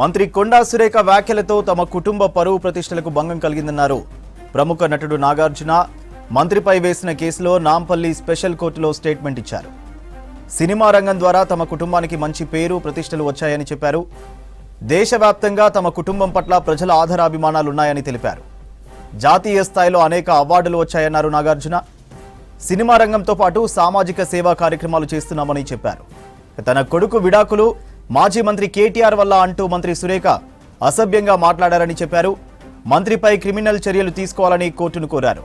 మంత్రి కొండా సురేఖ వ్యాఖ్యలతో తమ కుటుంబ పరువు ప్రతిష్టలకు భంగం కలిగిందన్నారు. ప్రముఖ నటుడు నాగార్జున మంత్రిపై వేసిన కేసులో నాంపల్లి స్పెషల్ కోర్టులో స్టేట్మెంట్ ఇచ్చారు. సినిమా రంగం ద్వారా తమ కుటుంబానికి మంచి పేరు ప్రతిష్టలు వచ్చాయని చెప్పారు. దేశవ్యాప్తంగా తమ కుటుంబం పట్ల ప్రజల ఆధారాభిమానాలున్నాయని తెలిపారు. జాతీయ స్థాయిలో అనేక అవార్డులు వచ్చాయన్నారు నాగార్జున. సినిమా రంగంతో పాటు సామాజిక సేవా కార్యక్రమాలు చేస్తున్నామని చెప్పారు. తన కొడుకు విడాకులు మాజీ మంత్రి కేటీఆర్ వల్ల అంటూ మంత్రి సురేఖ అసభ్యంగా మాట్లాడారని చెప్పారు. మంత్రిపై క్రిమినల్ చర్యలు తీసుకోవాలని కోర్టును కోరారు.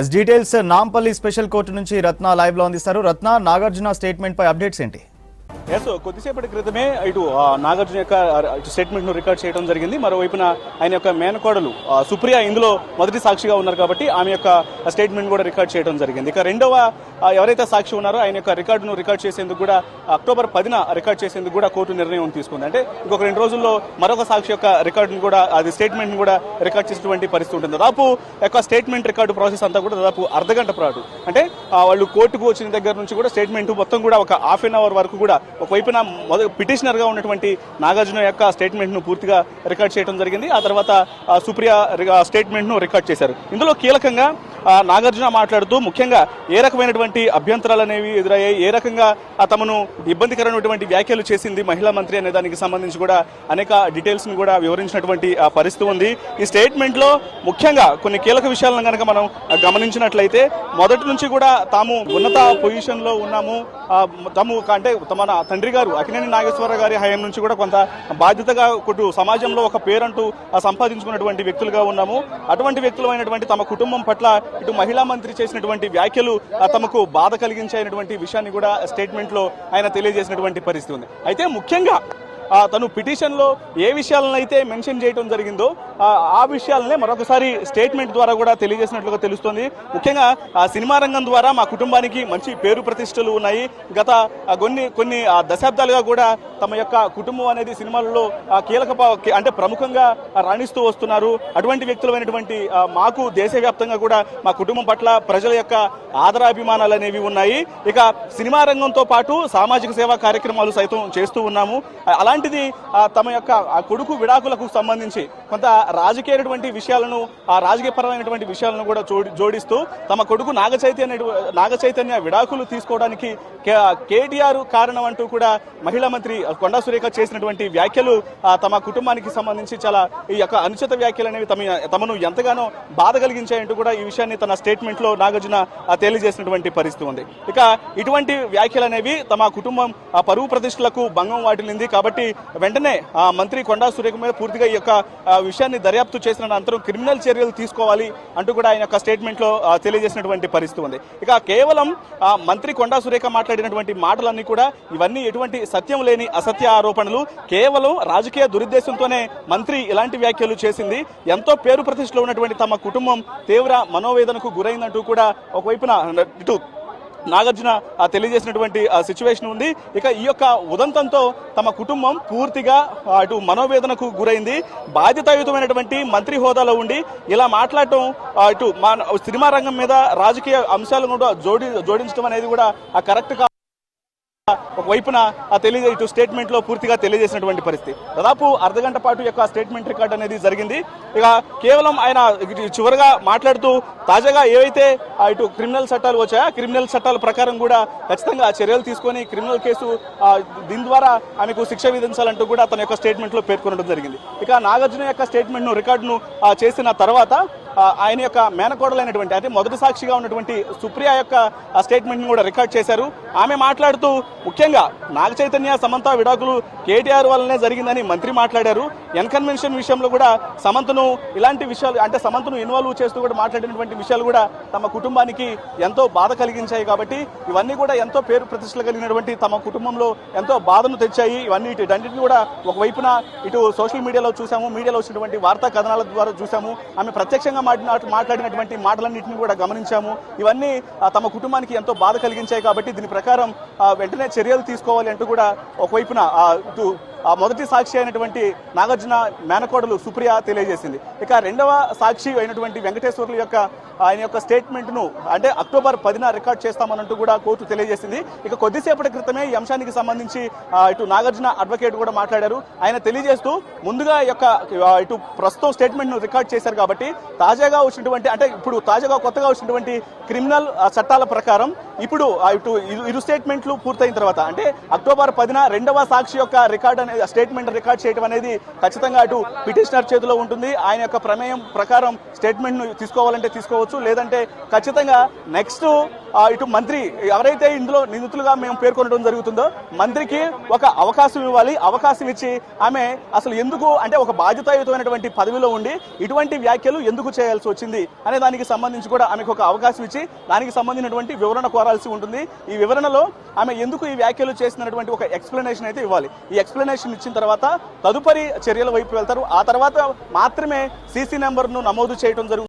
Yes details Nampally special court నుంచి రత్న లైవ్లో అందిస్తారు. రత్న నాగార్జున స్టేట్మెంట్ పై అప్డేట్స్ ఏంటి? ఎస్ కొద్దిసేపటి క్రితమే ఇటు నాగార్జున యొక్క స్టేట్మెంట్ను రికార్డ్ చేయడం జరిగింది. మరోవైపున ఆయన యొక్క మేనకోడలు సుప్రియ ఇందులో మొదటి సాక్షిగా ఉన్నారు కాబట్టి ఆమె యొక్క స్టేట్మెంట్ కూడా రికార్డ్ చేయడం జరిగింది. ఇక రెండవ ఎవరైతే సాక్షి ఉన్నారో ఆయన యొక్క రికార్డును రికార్డ్ చేసేందుకు కూడా అక్టోబర్ పదిన రికార్డ్ చేసేందుకు కూడా కోర్టు నిర్ణయం తీసుకుంది. అంటే ఇంకొక రెండు రోజుల్లో మరొక సాక్షి యొక్క రికార్డును కూడా అది స్టేట్మెంట్ కూడా రికార్డ్ చేసినటువంటి పరిస్థితి ఉంటుంది. దాదాపు యొక్క స్టేట్మెంట్ రికార్డు ప్రాసెస్ అంతా కూడా దాదాపు అర్ధగంట పాటు. అంటే వాళ్ళు కోర్టుకు వచ్చిన దగ్గర నుంచి కూడా స్టేట్మెంట్ మొత్తం కూడా ఒక హాఫ్ అన్ అవర్ వరకు కూడా ఒకవైపున మొదటి పిటిషనర్ ఉన్నటువంటి నాగార్జున యొక్క స్టేట్మెంట్ను పూర్తిగా రికార్డ్ చేయడం జరిగింది. ఆ తర్వాత సుప్రియ స్టేట్మెంట్ను రికార్డ్ చేశారు. ఇందులో కీలకంగా నాగార్జున మాట్లాడుతూ ముఖ్యంగా ఏ రకమైనటువంటి అభ్యంతరాలు అనేవి ఎదురయ్యాయి? ఏ రకంగా తమను ఇబ్బందికరమైనటువంటి వ్యాఖ్యలు చేసింది మహిళా మంత్రి అనే దానికి సంబంధించి కూడా అనేక డీటెయిల్స్ను కూడా వివరించినటువంటి పరిస్థితి ఉంది. ఈ స్టేట్మెంట్లో ముఖ్యంగా కొన్ని కీలక విషయాలను కనుక మనం గమనించినట్లయితే మొదటి నుంచి కూడా తాము ఉన్నత పొజిషన్లో ఉన్నాము తాము అంటే తమ నా తండ్రి గారు అకినేని నాగేశ్వర గారి హయాం నుంచి కూడా కొంత బాధ్యతగా కొట్టు సమాజంలో ఒక పేరంటూ సంపాదించుకున్నటువంటి వ్యక్తులుగా ఉన్నాము. అటువంటి వ్యక్తులమైనటువంటి తమ కుటుంబం పట్ల ఇటు మహిళా మంత్రి చేసినటువంటి వ్యాఖ్యలు తమకు బాధ కలిగించేటువంటి విషయాన్ని కూడా స్టేట్మెంట్లో ఆయన తెలియజేసినటువంటి పరిస్థితి ఉంది. అయితే ముఖ్యంగా ఆ, తను పిటిషన్లో ఏ విషయాలను అయితే మెన్షన్ చేయడం జరిగిందో ఆ, విషయాలనే మరొకసారి స్టేట్మెంట్ ద్వారా కూడా తెలియజేసినట్లుగా తెలుస్తోంది. ముఖ్యంగా ఆ సినిమా రంగం ద్వారా మా కుటుంబానికి మంచి పేరు ప్రతిష్టలు ఉన్నాయి. గత కొన్ని కొన్ని దశాబ్దాలుగా కూడా తమ యొక్క కుటుంబం అనేది సినిమాలలో కీలక పా- అంటే ప్రముఖంగా రాణిస్తూ వస్తున్నారు. అటువంటి వ్యక్తులమైనటువంటి మాకు దేశవ్యాప్తంగా కూడా మా కుటుంబం పట్ల ప్రజల యొక్క ఆదరాభిమానాలు అనేవి ఉన్నాయి. ఇక సినిమా రంగంతో పాటు సామాజిక సేవా కార్యక్రమాలు సైతం చేస్తూ ఉన్నాము. అలాంటిది తమ యొక్క కొడుకు విడాకులకు సంబంధించి కొంత రాజకీయమైనటువంటి విషయాలను ఆ రాజకీయపరమైనటువంటి విషయాలను కూడా జోడిస్తూ తమ కొడుకు నాగ చైతన్య నాగ చైతన్య విడాకులు తీసుకోవడానికి కే- కేటీఆర్ కారణం అంటూ కూడా మహిళా మంత్రి కొండా సురేఖ చేసినటువంటి వ్యాఖ్యలు తమ కుటుంబానికి సంబంధించి చాలా ఈ యొక్క అనుచిత వ్యాఖ్యలు అనేవి తమ తమను ఎంతగానో బాధ కలిగించాయంటూ కూడా ఈ విషయాన్ని తన స్టేట్మెంట్లో నాగార్జున తెలియజేసినటువంటి పరిస్థితి ఉంది. ఇక ఇటువంటి వ్యాఖ్యలు అనేవి తమ కుటుంబం ఆ, పరువు ప్రతిష్టలకు భంగం వాటిల్లింది కాబట్టి వెంటనే ఆ, మంత్రి కొండా సురేఖ మీద పూర్తిగా ఈ యొక్క విషయాన్ని దర్యాప్తు చేసిన అనంతరం క్రిమినల్ చర్యలు తీసుకోవాలి అంటూ కూడా ఆయన యొక్క స్టేట్మెంట్లో తెలియజేసినటువంటి పరిస్థితి ఉంది. ఇక కేవలం మంత్రి కొండా సురేఖ మాట్లాడినటువంటి మాటలన్నీ కూడా ఇవన్నీ ఎటువంటి సత్యం లేని అసత్య ఆరోపణలు. కేవలం రాజకీయ దురుద్దేశంతోనే మంత్రి ఇలాంటి వ్యాఖ్యలు చేసింది. ఎంతో పేరు ప్రతిష్టలో ఉన్నటువంటి తమ కుటుంబం తీవ్ర మనోవేదనకు గురైందంటూ కూడా ఒకవైపున ఇటు నాగార్జున తెలియజేసినటువంటి సిచ్యువేషన్ ఉంది. ఇక ఈ యొక్క ఉదంతంతో తమ కుటుంబం పూర్తిగా అటు మనోవేదనకు గురైంది. బాధ్యతాయుతమైనటువంటి మంత్రి హోదాలో ఉండి ఇలా మాట్లాడటం అటు మా సినిమా రంగం మీద రాజకీయ అంశాలను కూడా జోడి జోడించడం అనేది కూడా కరెక్ట్ కా ఒకవైపున ఆ తెలియజే ఇటు స్టేట్మెంట్లో పూర్తిగా తెలియజేసినటువంటి పరిస్థితి. దాదాపు అర్ధగంట పాటు యొక్క స్టేట్మెంట్ రికార్డ్ అనేది జరిగింది. ఇక కేవలం ఆయన చివరిగా చివరగా మాట్లాడుతూ తాజాగా ఏవైతే ఇటు క్రిమినల్ చట్టాలు వచ్చాయో క్రిమినల్ చట్టాల ప్రకారం కూడా ఖచ్చితంగా చర్యలు తీసుకొని క్రిమినల్ కేసు దీని ద్వారా ఆమెకు శిక్ష విధించాలంటూ కూడా తన యొక్క స్టేట్మెంట్లో పేర్కొనడం జరిగింది. ఇక నాగార్జున యొక్క స్టేట్మెంట్ను రికార్డును చేసిన తర్వాత ఆయన యొక్క మేనకోడలైనటువంటి అంటే మొదటి సాక్షిగా ఉన్నటువంటి సుప్రియ యొక్క స్టేట్మెంట్ని కూడా రికార్డ్ చేశారు. ఆమె మాట్లాడుతూ ముఖ్యంగా నాగ చైతన్య సమంత విడాకులు కేటీఆర్ వల్లనే జరిగిందని మంత్రి మాట్లాడారు. ఎన్కన్వెన్షన్ విషయంలో కూడా సమంతను ఇలాంటి విషయాలు అంటే సమంతను ఇన్వాల్వ్ చేస్తూ కూడా మాట్లాడినటువంటి విషయాలు కూడా తమ కుటుంబానికి ఎంతో బాధ కలిగించాయి కాబట్టి ఇవన్నీ కూడా ఎంతో పేరు ప్రతిష్టలు కలిగినటువంటి తమ కుటుంబంలో ఎంతో బాధను తెచ్చాయి. ఇవన్నీ ఇటన్నిటిని కూడా ఒకవైపున ఇటు సోషల్ మీడియాలో చూసాము. మీడియాలో వచ్చినటువంటి వార్తా కథనాల ద్వారా చూసాము. ఆమె ప్రత్యక్షంగా మాట్లాడిన మాట్లాడినటువంటి మాటలన్నింటినీ కూడా గమనించాము. ఇవన్నీ తమ కుటుంబానికి ఎంతో బాధ కలిగించాయి కాబట్టి దీని ప్రకారం వెంటనే చర్యలు తీసుకోవాలి అంటూ కూడా ఒకవైపున ఇటు ఆ, మొదటి సాక్షి అయినటువంటి నాగార్జున మేనకోడలు సుప్రియ తెలియజేసింది. ఇక రెండవ సాక్షి అయినటువంటి వెంకటేశ్వర్లు యొక్క ఆయన యొక్క స్టేట్మెంట్ను అంటే అక్టోబర్ పదిన రికార్డ్ చేస్తామన్నట్టు కూడా కోర్టు తెలియజేసింది. ఇక కొద్దిసేపటి క్రితమే ఈ అంశానికి సంబంధించి ఇటు నాగార్జున అడ్వకేట్ కూడా మాట్లాడారు. ఆయన తెలియజేస్తూ ముందుగా యొక్క ఇటు ప్రస్తుతం స్టేట్మెంట్ను రికార్డ్ చేశారు కాబట్టి తాజాగా వచ్చినటువంటి అంటే ఇప్పుడు తాజాగా కొత్తగా వచ్చినటువంటి క్రిమినల్ చట్టాల ప్రకారం ఇప్పుడు ఇటు ఇరు- ఇరు స్టేట్మెంట్లు పూర్తయిన తర్వాత అంటే అక్టోబర్ పదిన రెండవ సాక్షి యొక్క రికార్డ్ అనేది స్టేట్మెంట్ రికార్డ్ చేయడం అనేది ఖచ్చితంగా అటు పిటిషనర్ చేతిలో ఉంటుంది. ఆయన యొక్క ప్రమేయం ప్రకారం స్టేట్మెంట్ను తీసుకోవాలంటే తీసుకోవచ్చు. లేదంటే ఖచ్చితంగా నెక్స్ట్ ఇటు మంత్రి ఎవరైతే ఇందులో నిందితులుగా మేము పేర్కొనడం జరుగుతుందో మంత్రికి ఒక అవకాశం ఇవ్వాలి. అవకాశం ఇచ్చి ఆమె అసలు ఎందుకు అంటే ఒక బాధ్యతాయుతమైనటువంటి పదవిలో ఉండి ఇటువంటి వ్యాఖ్యలు ఎందుకు చేయాల్సి వచ్చింది అనే దానికి సంబంధించి కూడా ఆమెకు ఒక అవకాశం ఇచ్చి దానికి సంబంధించినటువంటి వివరణ కోరాల్సి ఉంటుంది. ఈ వివరణలో ఆమె ఎందుకు ఈ వ్యాఖ్యలు చేసినటువంటి ఒక ఎక్స్ప్లెనేషన్ అయితే ఇవ్వాలి. ఈ ఎక్స్ప్లెనేషన్ ఇచ్చిన తర్వాత తదుపరి చర్యల వైపు వెళ్తారు. ఆ తర్వాత మాత్రమే సీసీ నెంబర్ను నమోదు చేయడం జరుగుతుంది.